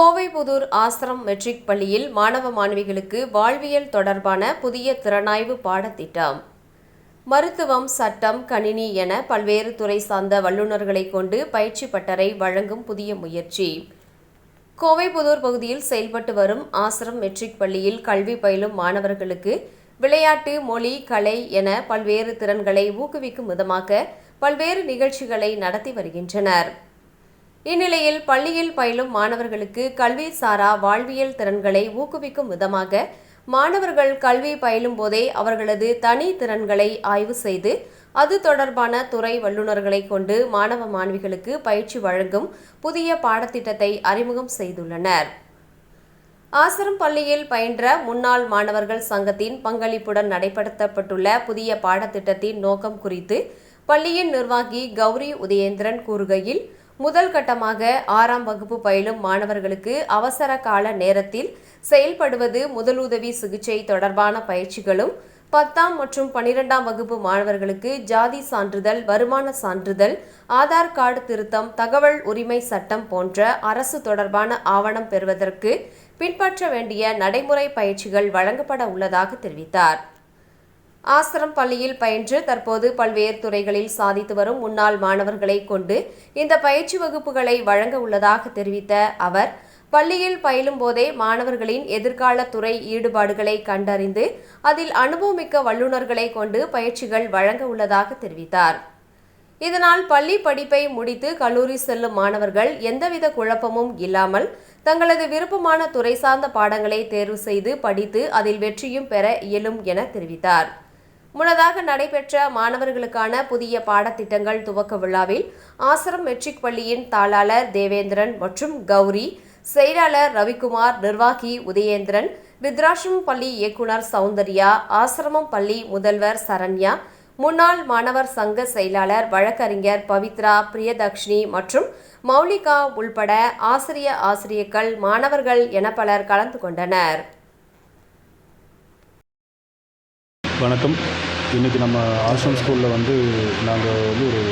கோவைபுதூர் ashram matric பள்ளியில் மாணவ மாணவிகளுக்கு வாழ்வியல் தொடர்பான புதிய திறனாய்வு பாடத்திட்டம். மருத்துவம் சட்டம் கணினி என பல்வேறு துறை சார்ந்த வல்லுநர்களை கொண்டு பயிற்சி பட்டறை வழங்கும் புதிய முயற்சி. கோவைபுதூர் பகுதியில் செயல்பட்டு வரும் ஆசிரம் மெட்ரிக் பள்ளியில் கல்வி பயிலும் மாணவர்களுக்கு விளையாட்டு மொழி கலை என பல்வேறு திறன்களை ஊக்குவிக்கும் விதமாக பல்வேறு நிகழ்ச்சிகளை நடத்தி வருகின்றனர். இந்நிலையில் பள்ளியில் பயிலும் மாணவர்களுக்கு கல்வி சாரா வாழ்வியல் திறன்களை ஊக்குவிக்கும் விதமாக மாணவர்கள் கல்வி பயிலும் போதே அவர்களது தனி திறன்களை ஆய்வு செய்து அது தொடர்பான துறை வல்லுநர்களை கொண்டு மாணவ மாணவிகளுக்கு பயிற்சி வழங்கும் புதிய பாடத்திட்டத்தை அறிமுகம் செய்துள்ளனர். ஆசிரம் பள்ளியில் பயின்ற முன்னாள் மாணவர்கள் சங்கத்தின் பங்களிப்புடன் நடைபடுத்தப்பட்டுள்ள புதிய பாடத்திட்டத்தின் நோக்கம் குறித்து பள்ளியின் நிர்வாகி கௌரி உதயேந்திரன் கூறுகையில் முதல் கட்டமாக ஆறாம் வகுப்பு பயிலும் மாணவர்களுக்கு அவசர கால நேரத்தில் செயல்படுவது முதலுதவி சிகிச்சை தொடர்பான பயிற்சிகளும் பத்தாம் மற்றும் பனிரெண்டாம் வகுப்பு மாணவர்களுக்கு ஜாதி சான்றிதழ் வருமான சான்றிதழ் ஆதார் கார்டு திருத்தம் தகவல் உரிமை சட்டம் போன்ற அரசு தொடர்பான ஆவணம் பெறுவதற்கு பின்பற்ற வேண்டிய நடைமுறை பயிற்சிகள் வழங்கப்பட உள்ளதாக தெரிவித்தார். ஆசிரம் பள்ளியில் பயின்று தற்போது பல்வேறு துறைகளில் சாதித்து வரும் முன்னாள் மாணவர்களை கொண்டு இந்த பயிற்சி வகுப்புகளை வழங்க உள்ளதாக தெரிவித்த அவர் பள்ளியில் பயிலும் போதே மாணவர்களின் எதிர்கால துறை ஈடுபாடுகளை கண்டறிந்து அதில் அனுபவமிக்க வல்லுநர்களை கொண்டு பயிற்சிகள் வழங்க உள்ளதாக தெரிவித்தார். இதனால் பள்ளி படிப்பை முடித்து கல்லூரி செல்லும் மாணவர்கள் எந்தவித குழப்பமும் இல்லாமல் தங்களது விருப்பமான துறை சார்ந்த பாடங்களை தேர்வு செய்து படித்து அதில் வெற்றியும் பெற இயலும் என தெரிவித்தார். முன்னதாக நடைபெற்ற மாணவர்களுக்கான புதிய பாடத்திட்டங்கள் துவக்க விழாவில் ஆசிரம் மெட்ரிக் பள்ளியின் தாளாளர் தேவேந்திரன் மற்றும் கௌரி செயலாளர் ரவிக்குமார் நிர்வாகி உதயேந்திரன் ருத்ராஷ்டிரம் பள்ளி இயக்குனர் சௌந்தர்யா ஆசிரமம் பள்ளி முதல்வர் சரண்யா முன்னாள் மாணவர் சங்க செயலாளர் வழக்கறிஞர் பவித்ரா பிரியதக்ஷினி மற்றும் மௌலிகா உள்பட ஆசிரிய ஆசிரியர்கள் மாணவர்கள் என பலர் கலந்து கொண்டனர். வணக்கம். இன்றைக்கி நம்ம ஆசிரம் ஸ்கூலில் வந்து நாங்கள் வந்து ஒரு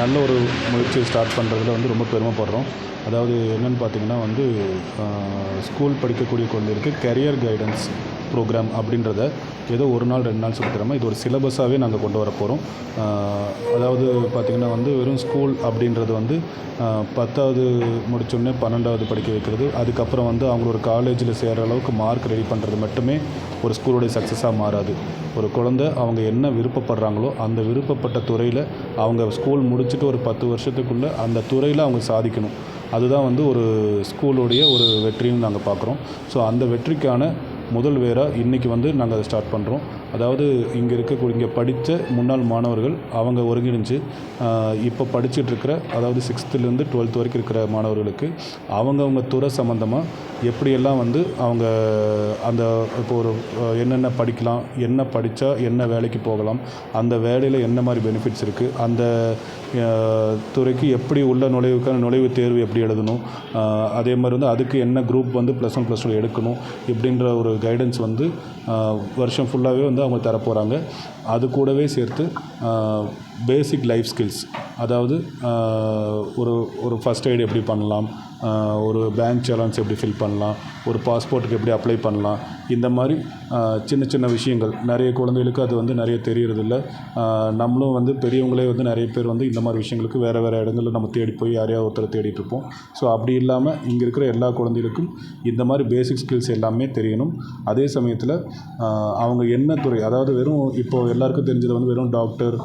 நல்ல ஒரு முயற்சியை ஸ்டார்ட் பண்ணுறதுல வந்து ரொம்ப பெருமைப்படுறோம். அதாவது என்னென்னு பார்த்தீங்கன்னா வந்து ஸ்கூல் படிக்கக்கூடிய குழந்தைகளுக்கு கெரியர் கைடன்ஸ் ப்ரோக்ராம் அப்படின்றத ஏதோ ஒரு நாள் ரெண்டு நாள் சொல்லித் இது ஒரு சிலபஸாகவே நாங்கள் கொண்டு வர போகிறோம் அதாவது பார்த்திங்கன்னா வந்து வெறும் ஸ்கூல் அப்படின்றது வந்து பத்தாவது முடிச்சோடனே பன்னெண்டாவது படிக்க வைக்கிறது. அதுக்கப்புறம் வந்து அவங்க ஒரு காலேஜில் சேர்கிற அளவுக்கு மார்க் ரெடி பண்ணுறது மட்டுமே ஒரு ஸ்கூலோடைய சக்ஸஸாக மாறாது. ஒரு குழந்தை அவங்க என்ன விருப்பப்படுறாங்களோ அந்த விருப்பப்பட்ட துறையில் அவங்க ஸ்கூல் முடிச்சுட்டு ஒரு பத்து வருஷத்துக்குள்ளே அந்த துறையில் அவங்க சாதிக்கணும். அதுதான் வந்து ஒரு ஸ்கூலுடைய ஒரு வெற்றின்னு நாங்கள் பார்க்குறோம் ஸோ அந்த வெற்றிக்கான முதல் வேராக இன்றைக்கி வந்து நாங்கள் அதை ஸ்டார்ட் பண்ணுறோம் அதாவது இங்கே இருக்கக்கூடிய இங்கே படித்த முன்னாள் மாணவர்கள் அவங்க ஒருங்கிணைஞ்சு இப்போ படிச்சுட்டு இருக்கிற அதாவது சிக்ஸ்த்துலேருந்து டுவெல்த் வரைக்கும் இருக்கிற மாணவர்களுக்கு அவங்கவுங்க துறை சம்மந்தமாக எப்படியெல்லாம் வந்து அவங்க அந்த இப்போ ஒரு என்னென்ன படிக்கலாம் என்ன படித்தா என்ன வேலைக்கு போகலாம் அந்த வேலையில் என்ன மாதிரி பெனிஃபிட்ஸ் இருக்குது அந்த துறைக்கு எப்படி உள்ள நுழைவுக்கான நுழைவுத் தேர்வு எப்படி எழுதணும்? அதே மாதிரி வந்து அதுக்கு என்ன குரூப் வந்து ப்ளஸ் ஒன் ப்ளஸ் டூ எடுக்கணும் இப்படின்ற ஒரு கைடன்ஸ் வந்து வருஷம் ஃபுல்லாகவே வந்து அவங்க தரப்போகிறாங்க அது கூடவே சேர்த்து பேசிக் லைஃப் ஸ்கில்ஸ் அதாவது ஒரு ஒரு ஃபஸ்ட் எய்டு எப்படி பண்ணலாம்? ஒரு பேங்க் சேலன்ஸ் எப்படி ஃபில் பண்ணலாம்? ஒரு பாஸ்போர்ட்டுக்கு எப்படி அப்ளை பண்ணலாம்? இந்த மாதிரி சின்ன சின்ன விஷயங்கள். நிறைய குழந்தைகளுக்கு அது வந்து நிறைய தெரியறதில்ல. இல்லை நம்மளும் வந்து பெரியவங்களே வந்து நிறைய பேர் வந்து இந்த மாதிரி விஷயங்களுக்கு வேறு வேறு இடங்களில் நம்ம தேடி போய் யாரையா ஒருத்தரை தேடிட்டு இருப்போம். ஸோ அப்படி இல்லாமல் இங்கே இருக்கிற எல்லா குழந்தைகளுக்கும் இந்த மாதிரி பேசிக் ஸ்கில்ஸ் எல்லாமே தெரியணும். அதே சமயத்தில் அவங்க என்ன துறை அதாவது வெறும் இப்போது எல்லாருக்கும் தெரிஞ்சது வந்து வெறும் டாக்டர்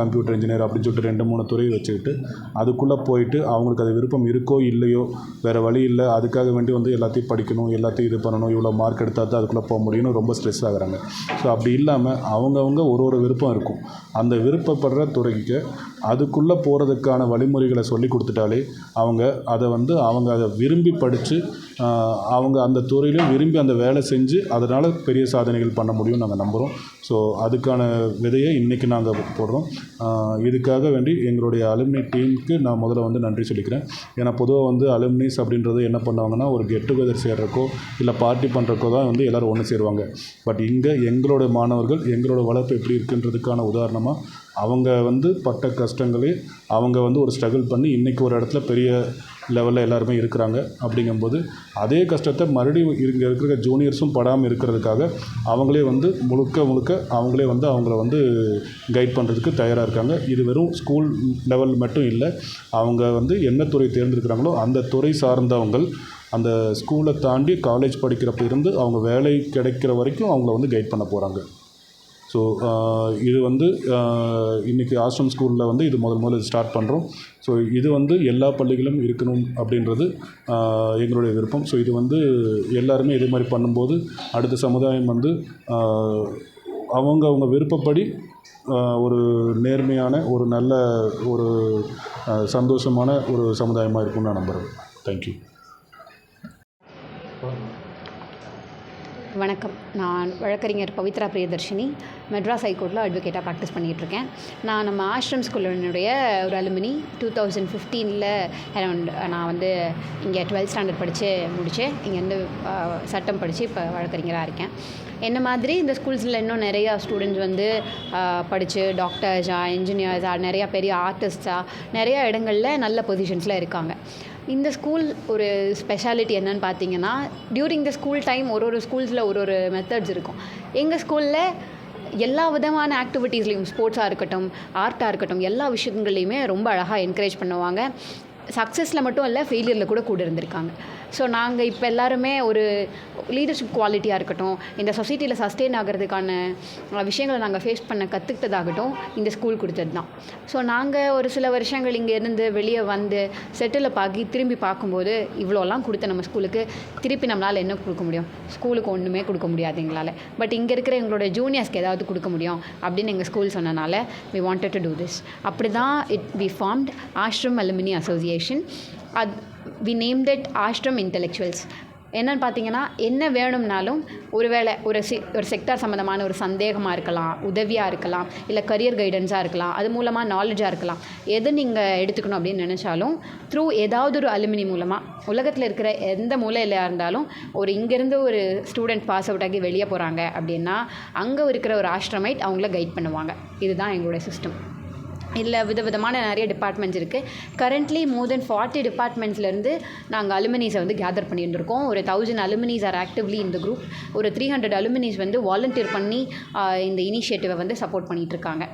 கம்ப்யூட்டர் இன்ஜினியர் அப்படின்னு சொல்லிட்டு ரெண்டு மூணு துறையை வச்சுக்கிட்டு அதுக்குள்ளே போயிட்டு அவங்களுக்கு அது விருப்பம் இருக்கோ இல்லையோ வேறு வழி இல்லை அதுக்காக வேண்டி வந்து எல்லாத்தையும் படிக்கணும் எல்லாத்தையும் இது பண்ணணும் இவ்வளோ மார்க் எடுத்தால் தான் அதுக்குள்ளே போக முடியும். முடியும்னு ரொம்ப ஸ்ட்ரெஸ் ஆகுறாங்க. ஸோ அப்படி இல்லாமல் அவங்கவுங்க ஒரு ஒரு விருப்பம் இருக்கும். அந்த விருப்பப்படுற துறைக்கு அதுக்குள்ளே போகிறதுக்கான வழிமுறைகளை சொல்லி கொடுத்துட்டாலே அவங்க அதை வந்து அவங்க அதை விரும்பி படித்து அவங்க அந்த துறையிலும் விரும்பி அந்த வேலை செஞ்சு அதனால் பெரிய சாதனைகள் பண்ண முடியும்னு நாங்கள் நம்புகிறோம் ஸோ அதுக்கான விதையை இன்றைக்கி நாங்கள் போடுறோம். இதுக்காக வேண்டி எங்களுடைய அலுமினி டீமுக்கு நான் முதல்ல வந்து நன்றி சொல்லிக்கிறேன். ஏன்னா பொதுவாக வந்து அலுமினிஸ் அப்படின்றது என்ன பண்ணுவாங்கன்னா ஒரு கெட் டுகெதர் சேர்றக்கோ இல்லை பார்ட்டி பண்ணுறக்கோ தான் வந்து எல்லோரும் ஒன்று சேருவாங்க. பட் இங்கே எங்களோட மாணவர்கள் எங்களோட வளர்ப்பு எப்படி இருக்குன்றதுக்கான உதாரணமாக அவங்க வந்து பட்ட கஷ்டங்களே அவங்க வந்து ஒரு ஸ்ட்ரகிள் பண்ணி இன்றைக்கி ஒரு இடத்துல பெரிய லெவலில் எல்லாருமே இருக்கிறாங்க. அப்படிங்கும்போது அதே கஷ்டத்தை மறுபடியும் இங்கே இருக்கிற ஜூனியர்ஸும் படாமல் இருக்கிறதுக்காக அவங்களே வந்து முழுக்க முழுக்க அவங்களே வந்து அவங்கள வந்து கைட் பண்ணுறதுக்கு தயாராக இருக்காங்க. இது வெறும் ஸ்கூல் லெவல் மட்டும் இல்லை அவங்க வந்து என்ன துறை தேர்ந்தெடுக்கிறாங்களோ அந்த துறை சார்ந்தவங்கள் அந்த ஸ்கூலை தாண்டி காலேஜ் படிக்கிறப்ப இருந்து அவங்க வேலை கிடைக்கிற வரைக்கும் அவங்கள வந்து கைட் பண்ண போகிறாங்க ஸோ uh, இது வந்து uh, இன்றைக்கி ஆசிரம் ஸ்கூலில் வந்து இது முதல் முதல்ல ஸ்டார்ட் பண்ணுறோம் ஸோ இது வந்து எல்லா பள்ளிகளும் இருக்கணும் அப்படின்றது uh, எங்களுடைய விருப்பம். ஸோ இது வந்து எல்லாருமே இதே மாதிரி பண்ணும்போது அடுத்த சமுதாயம் வந்து அவங்க அவங்க விருப்பப்படி ஒரு நேர்மையான ஒரு நல்ல ஒரு சந்தோஷமான ஒரு சமுதாயமாக இருக்கும்னு நான் நம்புகிறேன் தேங்க்யூ வணக்கம். நான் வழக்கறிஞர் பவித்ரா பிரியதர்ஷினி மெட்ராஸ் ஹைகோர்ட்டில் அட்வொகேட்டாக ப்ராக்டிஸ் பண்ணிகிட்ருக்கேன் நான் நம்ம ஆஷ்ரம் ஸ்கூலினுடைய ஒரு அலுமினி டூ தௌசண்ட் ஃபிஃப்டீனில் அரௌண்ட் நான் வந்து இங்கே டுவெல்த் ஸ்டாண்டர்ட் படித்து முடித்தேன் இங்கேருந்து வந்து சட்டம் படித்து இப்போ வழக்கறிஞராக இருக்கேன். என்ன மாதிரி இந்த ஸ்கூல்ஸில் இன்னும் நிறையா ஸ்டூடெண்ட்ஸ் வந்து படித்து டாக்டர்ஸாக இன்ஜினியர்ஸாக நிறையா பெரிய ஆர்டிஸ்டாக நிறையா இடங்களில் நல்ல பொசிஷன்ஸில் இருக்காங்க. இந்த ஸ்கூல் ஒரு ஸ்பெஷாலிட்டி என்னன்னு பார்த்தீங்கன்னா டியூரிங் த ஸ்கூல் டைம் ஒரு ஒரு ஸ்கூல்ஸில் ஒரு ஒரு மெத்தட்ஸ் இருக்கும். எங்கள் ஸ்கூலில் எல்லா விதமான ஆக்டிவிட்டீஸ்லேயும் ஸ்போர்ட்ஸாக இருக்கட்டும் ஆர்ட்டாக இருக்கட்டும் எல்லா விஷயங்கள்லையுமே ரொம்ப அழகாக என்கரேஜ் பண்ணுவாங்க. சக்ஸஸில் மட்டும் இல்லை ஃபெயிலியரில் கூட கூட இருந்திருக்காங்க. ஸோ நாங்கள் இப்போ எல்லாருமே ஒரு லீடர்ஷிப் குவாலிட்டியாக இருக்கட்டும் இந்த சொசைட்டியில் சஸ்டெயின் ஆகிறதுக்கான விஷயங்களை நாங்கள் ஃபேஸ் பண்ண கற்றுக்கிட்டதாகட்டும் இந்த ஸ்கூல் கொடுத்தது தான் ஸோ நாங்கள் ஒரு சில வருஷங்கள் இங்கே இருந்து வெளியே வந்து செட்டில் ஆகி திரும்பி பார்க்கும்போது இவ்வளோலாம் கொடுத்த நம்ம ஸ்கூலுக்கு திருப்பி நம்மளால் என்ன கொடுக்க முடியும்? ஸ்கூலுக்கு ஒன்றுமே கொடுக்க முடியாது எங்களால். பட் இங்கே இருக்கிற எங்களோட ஜூனியர்ஸ்க்கு ஏதாவது கொடுக்க முடியும் அப்படின்னு எங்கள் ஸ்கூல் சொன்னனால we wanted to do this அப்படி தான் it we formed Ashram alumni association அது we name that Ashram intellectuals என்னன்னு பார்த்தீங்கன்னா என்ன வேணும்னாலும் ஒருவேளை ஒரு சி ஒரு செக்டார் சம்மந்தமான ஒரு சந்தேகமாக இருக்கலாம் உதவியாக இருக்கலாம் இல்லை கரியர் கைடன்ஸாக இருக்கலாம் அது மூலமாக நாலேஜாக இருக்கலாம் எது நீங்கள் எடுத்துக்கணும் அப்படின்னு நினச்சாலும் த்ரூ ஏதாவது ஒரு அலுமினி மூலமாக உலகத்தில் இருக்கிற எந்த மூலையிலையாக இருந்தாலும் ஒரு இங்கேருந்து ஒரு ஸ்டூடெண்ட் பாஸ் அவுட் ஆகி வெளியே போகிறாங்க அப்படின்னா அங்கே இருக்கிற ஒரு ஆஷ்ரமைட் அவங்கள கைட் பண்ணுவாங்க. இதுதான் எங்களோட சிஸ்டம் இல்லை விதவிதமான நிறைய டிபார்ட்மெண்ட்ஸ் இருக்குது கரண்ட்லி மோர் தென் ஃபார்ட்டி டிபார்ட்மெண்ட்ஸ்லேருந்து நாங்கள் அலுமினிஸை வந்து கேதர் பண்ணியிருந்துருக்கோம். ஒரு தௌசண்ட் அலுமினிஸ் ஆர் ஆக்டிவ்லி இந்த குரூப் ஒரு த்ரீ ஹண்ட்ரட் அலுமினிஸ் வந்து வாலண்டியர் பண்ணி இந்த இனிஷியேட்டிவை வந்து சப்போர்ட் பண்ணிகிட்ருக்காங்க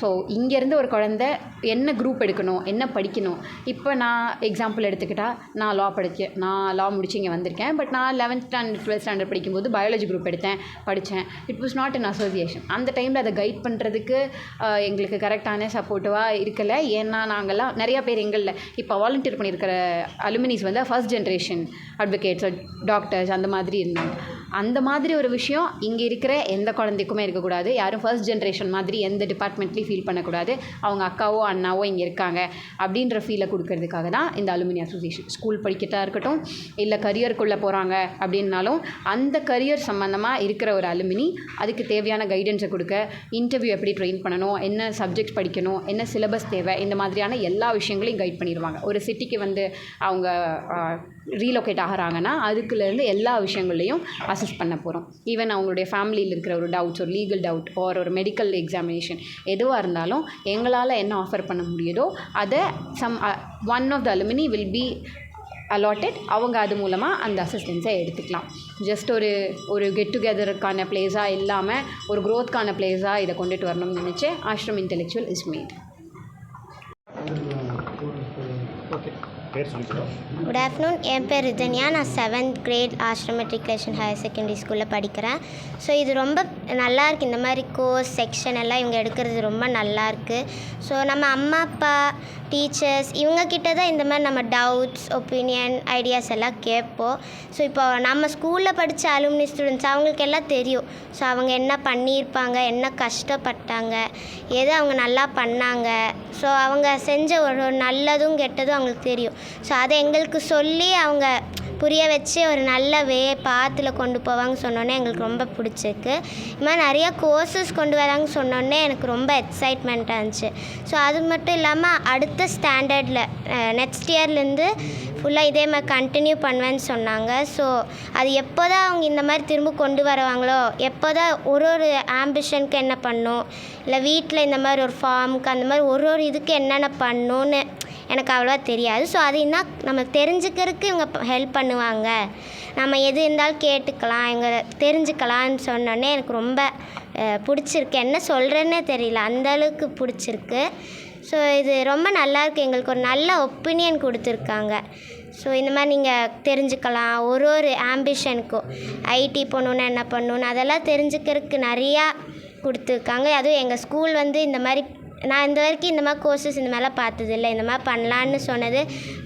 ஸோ இங்கேருந்து ஒரு குழந்த என்ன குரூப் எடுக்கணும் என்ன படிக்கணும்? இப்போ நான் எக்ஸாம்பிள் எடுத்துக்கிட்டால் நான் லா படிக்க நான் லா முடிச்சு இங்கே வந்திருக்கேன். பட் நான் லெவன்த் ஸ்டாண்டர்ட் டுவெல்த் ஸ்டாண்டர்ட் படிக்கும்போது பயாலஜி குரூப் எடுத்தேன் படித்தேன். It was not an association அந்த டைமில் அதை கைட் பண்ணுறதுக்கு எங்களுக்கு கரெக்டான சப்போர்ட் சப்போர்ட்டிவாக இருக்கலை. ஏன்னா நாங்கள்லாம் நிறையா பேர் எங்களில் இப்போ வாலண்டியர் பண்ணியிருக்கிற அலுமினிஸ் வந்து ஃபர்ஸ்ட் ஜென்ரேஷன் அட்வொகேட்ஸ் டாக்டர்ஸ் அந்த மாதிரி இருந்தாங்க. அந்த மாதிரி ஒரு விஷயம் இங்கே இருக்கிற எந்த குழந்தைக்குமே இருக்கக்கூடாது. யாரும் ஃபர்ஸ்ட் ஜென்ரேஷன் மாதிரி எந்த டிபார்ட்மெண்ட்லேயும் ஃபீல் பண்ணக்கூடாது. அவங்க அக்காவோ அண்ணாவோ இங்கே இருக்காங்க அப்படின்ற ஃபீலை கொடுக்கறதுக்காக தான் இந்த அலுமினி அசோசியேஷன் ஸ்கூல் படிக்கிறதா இருக்கட்டும் இல்லை கரியருக்குள்ளே போகிறாங்க அப்படின்னாலும் அந்த கரியர் சம்மந்தமாக இருக்கிற ஒரு அலுமினி அதுக்கு தேவையான கைடன்ஸை கொடுக்க இன்டர்வியூ எப்படி ட்ரெயின் பண்ணணும் என்ன சப்ஜெக்ட் படிக்கணும் என்ன சிலபஸ் தேவை இந்த மாதிரியான எல்லா விஷயங்களையும் கைட் பண்ணிடுவாங்க. ஒரு சிட்டிக்கு வந்து அவங்க ரீலொகேட் ஆகிறாங்கன்னா அதுக்குலேருந்து எல்லா விஷயங்களையும் அசஸ் பண்ண போகிறோம் ஈவன் அவங்களுடைய ஃபேமிலியில் இருக்கிற ஒரு டவுட்ஸ் ஒரு லீகல் டவுட் ஆர் ஒரு மெடிக்கல் எக்ஸாமினேஷன் எதுவாக இருந்தாலும் எங்களால் என்ன ஆஃபர் பண்ண முடியுதோ அதை some one of the alumni will be allotted அவங்க அது மூலமாக அந்த அசிஸ்டன்ஸை எடுத்துக்கலாம். ஜஸ்ட் ஒரு ஒரு கெட் டுகெதருக்கான பிளேஸாக இல்லாமல் ஒரு க்ரோத்க்கான பிளேஸாக இதை கொண்டுட்டு வரணும்னு நினச்சி Ashram intellectual is made good afternoon என் பேர் ரிதன்யா. நான் seventh grade Ashram matriculation higher secondary ஸ்கூலில் படிக்கிறேன். ஸோ இது ரொம்ப நல்லா இருக்குது இந்த மாதிரி கோர்ஸ் செக்ஷன் எல்லாம் இவங்க எடுக்கிறது ரொம்ப நல்லா இருக்குது ஸோ நம்ம அம்மா அப்பா டீச்சர்ஸ் இவங்கக்கிட்ட தான் இந்த மாதிரி நம்ம டவுட்ஸ் ஒப்பீனியன் ஐடியாஸ் எல்லாம் கேட்போம். ஸோ இப்போ நம்ம ஸ்கூலில் படித்த அலுமினி ஸ்டூடெண்ட்ஸ் அவங்களுக்கு எல்லாம் தெரியும். ஸோ அவங்க என்ன பண்ணியிருப்பாங்க என்ன கஷ்டப்பட்டாங்க எது அவங்க நல்லா பண்ணாங்க. ஸோ அவங்க செஞ்ச ஒரு நல்லதும் கெட்டதும் அவங்களுக்கு தெரியும். ஸோ அதை எங்களுக்கு சொல்லி அவங்க புரிய வச்சு ஒரு நல்ல வே பாத்தில் கொண்டு போவாங்க சொன்னோன்னே எங்களுக்கு ரொம்ப பிடிச்சிருக்கு. இது மாதிரி நிறையா கோர்சஸ் கொண்டு வராங்க சொன்னோன்னே எனக்கு ரொம்ப எக்ஸைட்மெண்ட்டாக இருந்துச்சு. ஸோ அது மட்டும் இல்லாமல் அடுத்த ஸ்டாண்டர்டில் நெக்ஸ்ட் இயர்லேருந்து ஃபுல்லாக இதே மாதிரி கண்டினியூ பண்ணுவேன்னு சொன்னாங்க. ஸோ அது எப்போ தான் அவங்க இந்த மாதிரி திரும்ப கொண்டு வருவாங்களோ எப்போ தான் ஒரு ஒரு ஆம்பிஷனுக்கு என்ன பண்ணும் இல்லை வீட்டில் இந்த மாதிரி ஒரு ஃபார்முக்கு அந்த மாதிரி ஒரு ஒரு இதுக்கு என்னென்ன பண்ணுன்னு எனக்கு அவ்வளோவா தெரியாது. ஸோ அது என்ன நம்ம தெரிஞ்சுக்கிறதுக்கு இவங்க ஹெல்ப் பண்ணுவாங்க. நம்ம எது இருந்தாலும் கேட்டுக்கலாம் இவங்க தெரிஞ்சுக்கலாம்னு சொன்னோன்னே எனக்கு ரொம்ப பிடிச்சிருக்கு. என்ன சொல்கிறேன்னே தெரியல அந்த அளவுக்கு பிடிச்சிருக்கு. ஸோ இது ரொம்ப நல்லாயிருக்கு எங்களுக்கு ஒரு நல்ல ஒப்பீனியன் கொடுத்துருக்காங்க. ஸோ இந்த மாதிரி நீங்கள் தெரிஞ்சுக்கலாம். ஒரு ஒரு ஆம்பிஷனுக்கும் ஐடி போகணுன்னு என்ன பண்ணணுன்னு அதெல்லாம் தெரிஞ்சுக்கிறதுக்கு நிறையா கொடுத்துருக்காங்க. அதுவும் எங்கள் ஸ்கூல் வந்து இந்த மாதிரி நான் இந்த வரைக்கும் இந்த மாதிரி கோர்சஸ் இந்த மாதிரிலாம் பார்த்ததில்ல. இந்த மாதிரி பண்ணலான்னு சொன்னது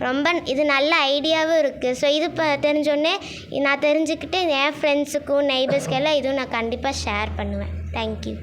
ரொம்ப இது நல்ல ஐடியாவும் இருக்குது ஸோ இது இப்போ தெரிஞ்சோடனே நான் தெரிஞ்சுக்கிட்டு என் ஃப்ரெண்ட்ஸுக்கும் நெய்பர்ஸ்க்கெல்லாம் இதுவும் நான் கண்டிப்பாக ஷேர் பண்ணுவேன். தேங்க்யூ